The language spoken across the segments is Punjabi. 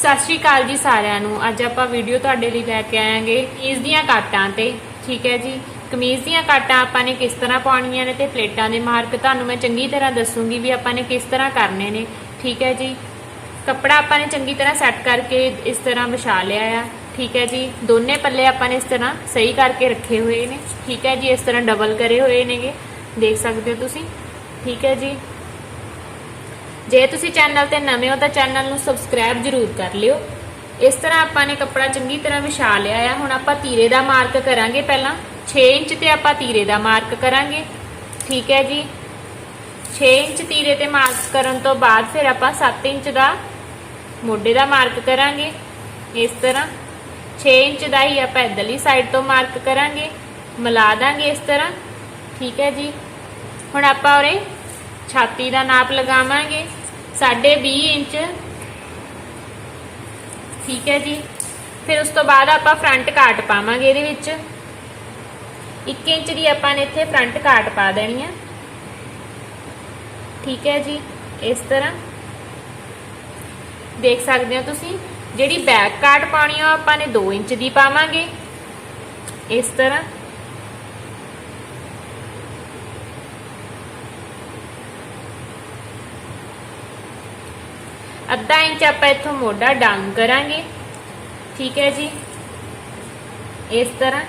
ਸਤਿ ਸ਼੍ਰੀ ਅਕਾਲ ਜੀ ਸਾਰਿਆਂ ਨੂੰ। ਅੱਜ ਆਪਾਂ ਵੀਡੀਓ ਤੁਹਾਡੇ ਲਈ ਲੈ ਕੇ ਆਏਾਂਗੇ ਕਮੀਜ਼ ਦੀਆਂ ਕਾਟਾਂ ਤੇ। ਠੀਕ ਹੈ ਜੀ? ਕਮੀਜ਼ ਦੀਆਂ ਕਾਟਾਂ ਆਪਾਂ ਨੇ ਕਿਸ ਤਰ੍ਹਾਂ ਪਾਉਣੀਆਂ ਨੇ ਤੇ ਪਲੇਟਾਂ ਦੇ ਮਾਰਕ ਤੁਹਾਨੂੰ ਮੈਂ ਚੰਗੀ ਤਰ੍ਹਾਂ ਦੱਸੂਗੀ ਵੀ ਆਪਾਂ ਨੇ ਕਿਸ ਤਰ੍ਹਾਂ ਕਰਨੇ ਨੇ। ਠੀਕ ਹੈ ਜੀ? ਕੱਪੜਾ ਆਪਾਂ ਨੇ ਚੰਗੀ ਤਰ੍ਹਾਂ ਸੈੱਟ ਕਰਕੇ ਇਸ ਤਰ੍ਹਾਂ ਵਿਛਾ ਲਿਆ ਆ। ਠੀਕ ਹੈ ਜੀ? ਦੋਨੇ ਪੱਲੇ ਆਪਾਂ ਨੇ ਇਸ ਤਰ੍ਹਾਂ ਸਹੀ ਕਰਕੇ ਰੱਖੇ ਹੋਏ ਨੇ। ਠੀਕ ਹੈ ਜੀ? ਇਸ ਤਰ੍ਹਾਂ ਡਬਲ ਕਰੇ ਹੋਏ ਨੇਗੇ। ਦੇਖ ਸਕਦੇ ਹੋ ਤੁਸੀਂ? ਠੀਕ ਹੈ ਜੀ? ਜੇ ਤੁਸੀਂ ਚੈਨਲ ਤੇ ਨਵੇਂ ਹੋ ਤਾਂ ਚੈਨਲ ਨੂੰ ਸਬਸਕ੍ਰਾਈਬ ਜ਼ਰੂਰ ਕਰ ਲਿਓ। ਇਸ ਤਰ੍ਹਾਂ ਆਪਾਂ ਨੇ ਕੱਪੜਾ ਚੰਗੀ ਤਰ੍ਹਾਂ ਵਿਛਾ ਲਿਆ ਆ। ਹੁਣ ਆਪਾਂ ਤੀਰੇ ਦਾ ਮਾਰਕ ਕਰਾਂਗੇ ਪਹਿਲਾਂ। 6 ਇੰਚ ਤੇ ਆਪਾਂ ਤੀਰੇ ਦਾ ਮਾਰਕ ਕਰਾਂਗੇ। ਠੀਕ ਹੈ ਜੀ। 6 ਇੰਚ ਤੀਰੇ ਤੇ ਮਾਰਕ ਕਰਨ ਤੋਂ ਬਾਅਦ ਫਿਰ ਆਪਾਂ 7 ਇੰਚ ਦਾ ਮੋਢੇ ਦਾ ਮਾਰਕ ਕਰਾਂਗੇ। ਇਸ ਤਰ੍ਹਾਂ। 6 ਇੰਚ ਦਾ ਹੀ ਆਪਾਂ ਇਧਰਲੀ ਸਾਈਡ ਤੋਂ ਮਾਰਕ ਕਰਾਂਗੇ। ਮਿਲਾ ਦਾਂਗੇ ਇਸ ਤਰ੍ਹਾਂ। ਠੀਕ ਹੈ ਜੀ। ਹੁਣ ਆਪਾਂ ਉਰੇ ਛਾਤੀ ਦਾ ਨਾਪ ਲਗਾਵਾਂਗੇ। 20 ਇੰਚ। ਠੀਕ ਹੈ ਜੀ। ਫਿਰ ਉਸ ਤੋਂ ਬਾਅਦ ਆਪਾਂ ਫਰੰਟ ਕਾਟ ਪਾਵਾਂਗੇ ਇਹਦੇ ਵਿੱਚ। 1 ਇੰਚ ਦੀ ਆਪਾਂ ਨੇ ਇੱਥੇ ਫਰੰਟ ਕਾਟ ਪਾ ਦੇਣੀ ਆ। ਠੀਕ ਹੈ ਜੀ, ਇਸ ਤਰ੍ਹਾਂ। ਦੇਖ ਸਕਦੇ ਹੋ ਤੁਸੀਂ, ਜਿਹੜੀ ਬੈਕ ਕਾਟ ਪਾਉਣੀ ਆ, ਉਹ ਆਪਾਂ ਨੇ 2 ਇੰਚ ਦੀ ਪਾਵਾਂਗੇ। ਇਸ ਤਰ੍ਹਾਂ। ਅੱਧਾ ਇੰਚ ਆਪਾਂ ਇੱਥੋਂ ਮੋਢਾ ਡਾਊਨ ਕਰਾਂਗੇ। ਠੀਕ ਹੈ ਜੀ। ਇਸ ਤਰ੍ਹਾਂ।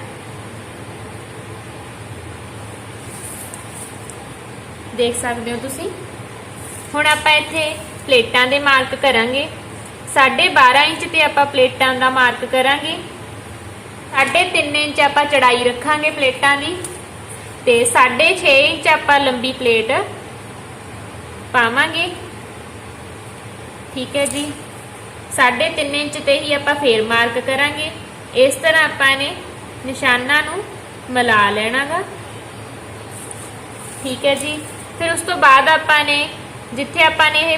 ਦੇਖ ਸਕਦੇ ਹੋ ਤੁਸੀਂ। ਹੁਣ ਆਪਾਂ ਇੱਥੇ ਪਲੇਟਾਂ ਦੇ ਮਾਰਕ ਕਰਾਂਗੇ। 12.5 ਇੰਚ ਤੇ ਆਪਾਂ ਪਲੇਟਾਂ ਦਾ ਮਾਰਕ ਕਰਾਂਗੇ। 3.5 ਇੰਚ ਆਪਾਂ ਚੜਾਈ ਰੱਖਾਂਗੇ ਪਲੇਟਾਂ ਦੀ। ਤੇ 6.5 ਇੰਚ ਆਪਾਂ ਲੰਬੀ ਪਲੇਟ ਪਾਵਾਂਗੇ। ਠੀਕ ਹੈ ਜੀ। 3.5 ਇੰਚ ਤੇ ਹੀ ਆਪਾਂ ਫੇਰ ਮਾਰਕ ਕਰਾਂਗੇ। ਇਸ ਤਰ੍ਹਾਂ ਆਪਾਂ ਨੇ ਨਿਸ਼ਾਨਾਂ ਨੂੰ ਮਿਲਾ ਲੈਣਾਗਾ। ਠੀਕ ਹੈ ਜੀ। ਫਿਰ ਉਸ ਤੋਂ ਬਾਅਦ ਆਪਾਂ ਨੇ ਜਿੱਥੇ ਆਪਾਂ ਨੇ ਇਹ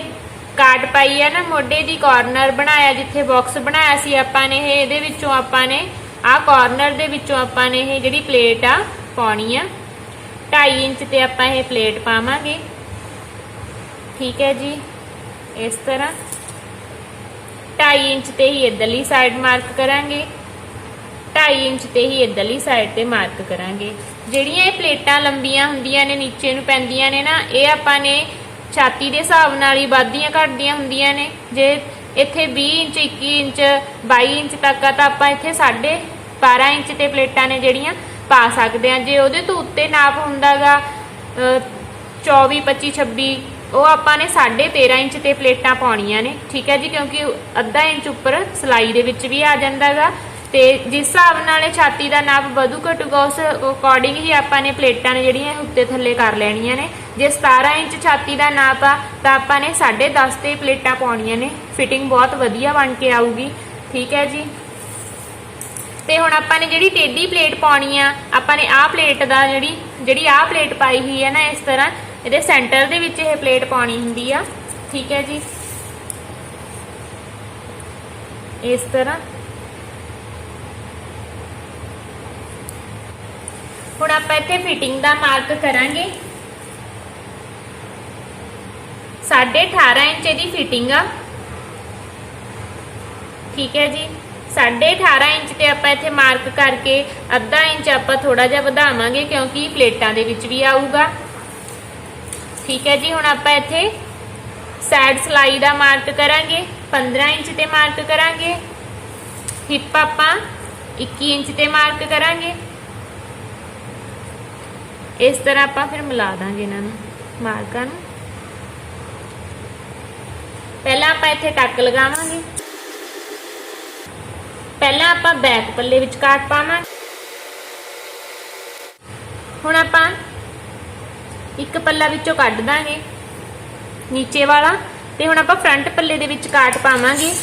ਕਾਟ ਪਾਈ ਆ ਨਾ, ਮੋਢੇ ਦੀ ਕਾਰਨਰ ਬਣਾਇਆ, ਜਿੱਥੇ ਬਾਕਸ ਬਣਾਇਆ ਸੀ ਆਪਾਂ ਨੇ, ਇਹ ਇਹਦੇ ਵਿੱਚੋਂ ਆਪਾਂ ਨੇ ਆਹ ਕਾਰਨਰ ਦੇ ਵਿੱਚੋਂ ਆਪਾਂ ਨੇ ਇਹ ਜਿਹੜੀ ਪਲੇਟ ਆ ਪਾਉਣੀ ਆ। 2.5 ਇੰਚ ਤੇ ਆਪਾਂ ਇਹ ਪਲੇਟ ਪਾਵਾਂਗੇ। ਠੀਕ ਹੈ ਜੀ। ਇਸ ਤਰ੍ਹਾਂ 2.5 ਇੰਚ ਤੇ ਹੀ ਇਧਰਲੀ ਸਾਈਡ ਮਾਰਕ ਕਰਾਂਗੇ। 2.5 ਇੰਚ ਤੇ ਹੀ ਇਧਰਲੀ ਸਾਈਡ ਤੇ ਮਾਰਕ ਕਰਾਂਗੇ। ਜਿਹੜੀਆਂ ਇਹ ਪਲੇਟਾਂ ਲੰਬੀਆਂ ਹੁੰਦੀਆਂ ਨੇ, ਨੀਚੇ ਨੂੰ ਪੈਂਦੀਆਂ ਨੇ ਨਾ, ਇਹ ਆਪਾਂ ਨੇ ਛਾਤੀ ਦੇ ਹਿਸਾਬ ਨਾਲ ਹੀ ਵੱਧਦੀਆਂ ਘਟਦੀਆਂ ਹੁੰਦੀਆਂ ਨੇ। ਜੇ ਇੱਥੇ 20 ਇੰਚ 21 ਇੰਚ 22 ਇੰਚ ਤੱਕ ਆ ਤਾਂ ਆਪਾਂ ਇੱਥੇ 12.5 ਇੰਚ ਤੇ ਪਲੇਟਾਂ ਨੇ ਜਿਹੜੀਆਂ ਪਾ ਸਕਦੇ ਆ ਜੇ ਉਹਦੇ ਤੋਂ ਉੱਤੇ ਨਾਪ ਹੁੰਦਾਗਾ 24 25 26 ਉਹ ਆਪਾਂ ਨੇ 13.5 ਇੰਚ ਤੇ ਪਲੇਟਾਂ ਪਾਉਣੀਆਂ ਨੇ, ਠੀਕ ਹੈ ਜੀ? ਕਿਉਂਕਿ ਅੱਧਾ ਇੰਚ ਉੱਪਰ ਸਲਾਈ ਦੇ ਵਿੱਚ ਵੀ ਆ ਜਾਂਦਾਗਾ ਤੇ ਜਿਸ ਹਿਸਾਬ ਨਾਲ ਛਾਤੀ ਦਾ ਨਾਪ ਵਧੂ ਘਟੂਗਾ, ਉਸ ਅਕੋਰਡਿੰਗ ਹੀ ਆਪਾਂ ਨੇ ਪਲੇਟਾਂ ਨੇ ਜਿਹੜੀਆਂ ਉੱਤੇ ਥੱਲੇ ਕਰ ਲੈਣੀਆਂ ਨੇ। ਜੇ 17 ਇੰਚ ਛਾਤੀ ਦਾ ਨਾਪ ਆ, ਤਾਂ ਆਪਾਂ ਨੇ 10.5 ਤੇ ਪਲੇਟਾਂ ਪਾਉਣੀਆਂ ਨੇ। ਫਿਟਿੰਗ ਬਹੁਤ ਵਧੀਆ ਬਣ ਕੇ ਆਊਗੀ, ਠੀਕ ਹੈ ਜੀ? ਤੇ ਹੁਣ ਆਪਾਂ ਨੇ ਜਿਹੜੀ ਟੇਢੀ ਪਲੇਟ ਪਾਉਣੀ ਆ, ਆਪਾਂ ਨੇ ਆਹ ਪਲੇਟ ਦਾ ਜਿਹੜੀ ਜਿਹੜੀ ਆਹ ਪਲੇਟ ਪਾਈ ਹੋਈ ਹੈ ਨਾ, ਇਸ ਤਰ੍ਹਾਂ ਇਹਦੇ ਸੈਂਟਰ ਦੇ ਵਿੱਚ ਇਹ ਪਲੇਟ ਪਾਉਣੀ ਹੁੰਦੀ ਆ। ਠੀਕ ਹੈ ਜੀ। ਇਸ ਤਰ੍ਹਾਂ। ਹੁਣ ਆਪਾਂ ਇੱਥੇ ਫਿਟਿੰਗ ਦਾ ਮਾਰਕ ਕਰਾਂਗੇ। 18.5 ਇੰਚ ਦੀ ਫਿਟਿੰਗ ਆ। ਠੀਕ ਹੈ ਜੀ। 18.5 ਇੰਚ ਤੇ ਆਪਾਂ ਇੱਥੇ ਮਾਰਕ ਕਰਕੇ ਅੱਧਾ ਇੰਚ ਆਪਾਂ ਥੋੜਾ ਜਿਹਾ ਵਧਾਵਾਂਗੇ ਕਿਉਂਕਿ ਪਲੇਟਾਂ ਦੇ ਵਿੱਚ ਵੀ ਆਊਗਾ। ਠੀਕ ਹੈ ਜੀ, ਹੁਣ ਆਪਾਂ ਇੱਥੇ ਸਾਈਡ ਸਲਾਈ ਦਾ ਮਾਰਕ ਕਰਾਂਗੇ 15 ਇੰਚ ਤੇ ਮਾਰਕ ਕਰਾਂਗੇ ਹਿੱਪ ਆਪਾਂ 21 ਇੰਚ ਤੇ ਮਾਰਕ ਕਰਾਂਗੇ। ਇਸ ਤਰ੍ਹਾਂ ਆਪਾਂ ਫਿਰ ਮਿਲਾ ਦਾਂਗੇ ਇਹਨਾਂ ਨੂੰ ਮਾਰਕਾਂ ਨੂੰ। ਪਹਿਲਾਂ ਆਪਾਂ ਇੱਥੇ ਟੱਕ ਲਗਾਵਾਂਗੇ। ਪਹਿਲਾਂ ਆਪਾਂ ਬੈਕ ਪੱਲੇ ਵਿੱਚ ਕਾਟ ਪਾਵਾਂਗੇ। ਹੁਣ ਆਪਾਂ ਇੱਕ ਪੱਲਾ ਵਿੱਚੋਂ ਕੱਢ ਦਾਂਗੇ, ਨੀਚੇ ਵਾਲਾ, ਤੇ ਹੁਣ ਆਪਾਂ ਫਰੰਟ ਪੱਲੇ ਦੇ ਵਿੱਚ ਕਾਟ ਪਾਵਾਂਗੇ।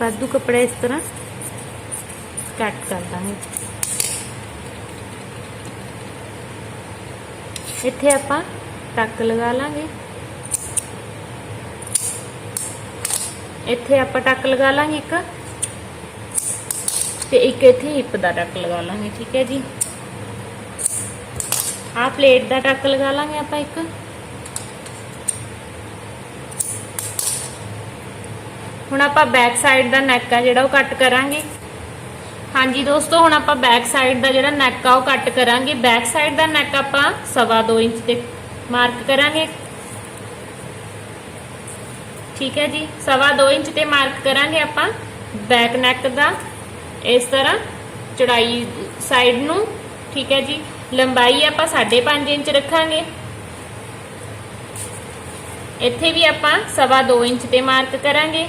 ਵਾਧੂ ਕੱਪੜਾ ਇਸ ਤਰ੍ਹਾਂ ਕੱਟ ਕਰ ਦਾਂਗੇ। ਇੱਥੇ ਆਪਾਂ ਟੱਕ ਲਗਾ ਲਾਂਗੇ। ਇੱਥੇ ਆਪਾਂ ਟੱਕ ਲਗਾ ਲਾਂਗੇ ਇੱਕ, ਤੇ ਇੱਕ ਇੱਥੇ ਹਿੱਪ ਦਾ ਟੱਕ ਲਗਾ ਲਾਂਗੇ, ਠੀਕ ਹੈ ਜੀ। ਆਹ ਪਲੇਟ ਦਾ ਟੱਕ ਲਗਾ ਲਾਂਗੇ ਆਪਾਂ ਇੱਕ। ਹੁਣ ਆਪਾਂ ਬੈਕ ਸਾਈਡ ਦਾ ਨੈਕ ਆ ਜਿਹੜਾ ਉਹ ਕੱਟ ਕਰਾਂਗੇ। ਹਾਂਜੀ ਦੋਸਤੋ, ਹੁਣ ਆਪਾਂ ਬੈਕ ਸਾਈਡ ਦਾ ਜਿਹੜਾ ਨੈਕ ਆ ਉਹ ਕੱਟ ਕਰਾਂਗੇ। ਬੈਕ ਸਾਈਡ ਦਾ ਨੈਕ ਆਪਾਂ ਸਵਾ ਦੋ ਇੰਚ ਤੇ ਮਾਰਕ ਕਰਾਂਗੇ। ਠੀਕ ਹੈ ਜੀ, ਸਵਾ ਦੋ ਇੰਚ ਤੇ ਮਾਰਕ ਕਰਾਂਗੇ ਆਪਾਂ। ਬੈਕ ਨੈਕ ਦਾ ਇਸ ਤਰ੍ਹਾਂ ਚੜਾਈ ਸਾਈਡ ਨੂੰ। ਠੀਕ ਹੈ ਜੀ ਲੰਬਾਈ ਆਪਾਂ 5.5 ਇੰਚ ਰੱਖਾਂਗੇ। ਇੱਥੇ ਵੀ ਆਪਾਂ ਸਵਾ ਦੋ ਇੰਚ ਤੇ ਮਾਰਕ ਕਰਾਂਗੇ।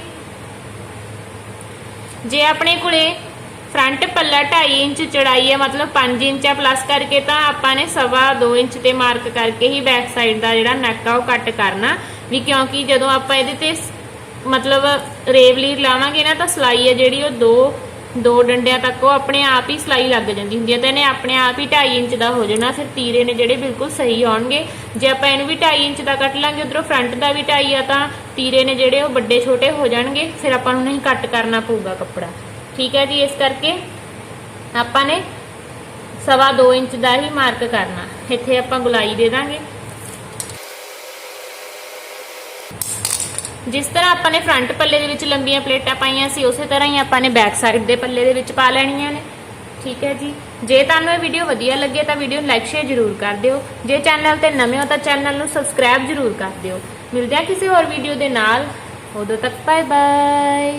ਜੇ ਆਪਣੇ ਕੋਲੇ ਫਰੰਟ ਪੱਲਾ 2.5 ਇੰਚ ਚੜਾਈ ਹੈ ਮਤਲਬ 5 ਇੰਚ ਆ ਪਲੱਸ ਕਰਕੇ, ਤਾਂ ਆਪਾਂ ਨੇ ਸਵਾ 2 ਇੰਚ ਤੇ ਮਾਰਕ ਕਰਕੇ ਹੀ ਬੈਕ ਸਾਈਡ ਦਾ ਜਿਹੜਾ ਨੈਕ ਆ, ਉਹ ਕੱਟ ਕਰਨਾ। ਵੀ ਕਿਉਂਕਿ ਜਦੋਂ ਆਪਾਂ ਇਹਦੇ ਤੇ ਸ- ਮਤਲਬ ਰੇਵਲੀ ਲਾਵਾਂਗੇ ਨਾ, ਤਾਂ ਸਲਾਈ ਹੈ ਜਿਹੜੀ, ਉਹ ਦੋ ਦੋ ਡੰਡਿਆਂ ਤੱਕ ਉਹ ਆਪਣੇ ਆਪ ਹੀ ਸਲਾਈ ਲੱਗ ਜਾਂਦੀ ਹੁੰਦੀ ਹੈ ਤੇ ਇਹਨੇ ਆਪਣੇ ਆਪ ਹੀ 2.5 ਇੰਚ ਦਾ ਹੋ ਜਾਣਾ। ਫਿਰ ਤੀਰੇ ਨੇ ਜਿਹੜੇ ਬਿਲਕੁਲ ਸਹੀ ਆਉਣਗੇ। ਜੇ ਆਪਾਂ ਇਹਨੂੰ ਵੀ 2.5 ਇੰਚ ਦਾ ਕੱਟ ਲਾਂਗੇ, ਉਧਰੋਂ ਫਰੰਟ ਦਾ ਵੀ 2.5 ਆ ਤਾਂ ਤੀਰੇ ਨੇ ਜਿਹੜੇ ਉਹ ਵੱਡੇ ਛੋਟੇ ਹੋ ਜਾਣਗੇ। ਫਿਰ ਆਪਾਂ ਨੂੰ ਨਹੀਂ ਕੱਟ ਕਰਨਾ ਪਊਗਾ ਕੱਪੜਾ। ਠੀਕ ਹੈ ਜੀ, ਇਸ ਕਰਕੇ ਆਪਾਂ ਨੇ ਸਵਾ 2 ਇੰਚ ਦਾ ਹੀ ਮਾਰਕ ਕਰਨਾ। ਇੱਥੇ ਆਪਾਂ ਗੁਲਾਈ ਦੇ ਦਾਂਗੇ। ਜਿਸ ਤਰ੍ਹਾਂ ਆਪਾਂ ਨੇ ਫਰੰਟ ਪੱਲੇ ਦੇ ਵਿੱਚ ਲੰਬੀਆਂ ਪਲੇਟਾਂ ਪਾਈਆਂ ਸੀ, ਉਸੇ ਤਰ੍ਹਾਂ ਹੀ ਆਪਾਂ ਨੇ ਬੈਕ ਸਾਈਡ ਦੇ ਪੱਲੇ ਦੇ ਵਿੱਚ ਪਾ ਲੈਣੀਆਂ ਨੇ। ਠੀਕ ਹੈ ਜੀ? ਜੇ ਤੁਹਾਨੂੰ ਇਹ ਵੀਡੀਓ ਵਧੀਆ ਲੱਗੇ ਤਾਂ ਵੀਡੀਓ ਨੂੰ ਲਾਈਕ ਸ਼ੇਅਰ ਜ਼ਰੂਰ ਕਰ ਦਿਓ। ਜੇ ਚੈਨਲ ਤੇ ਨਵੇਂ ਹੋ ਤਾਂ ਚੈਨਲ ਨੂੰ ਸਬਸਕ੍ਰਾਈਬ ਜ਼ਰੂਰ ਕਰ ਦਿਓ। ਮਿਲਦੇ ਹਾਂ ਕਿਸੇ ਹੋਰ ਵੀਡੀਓ ਦੇ ਨਾਲ। ਉਦੋਂ ਤੱਕ ਬਾਏ ਬਾਏ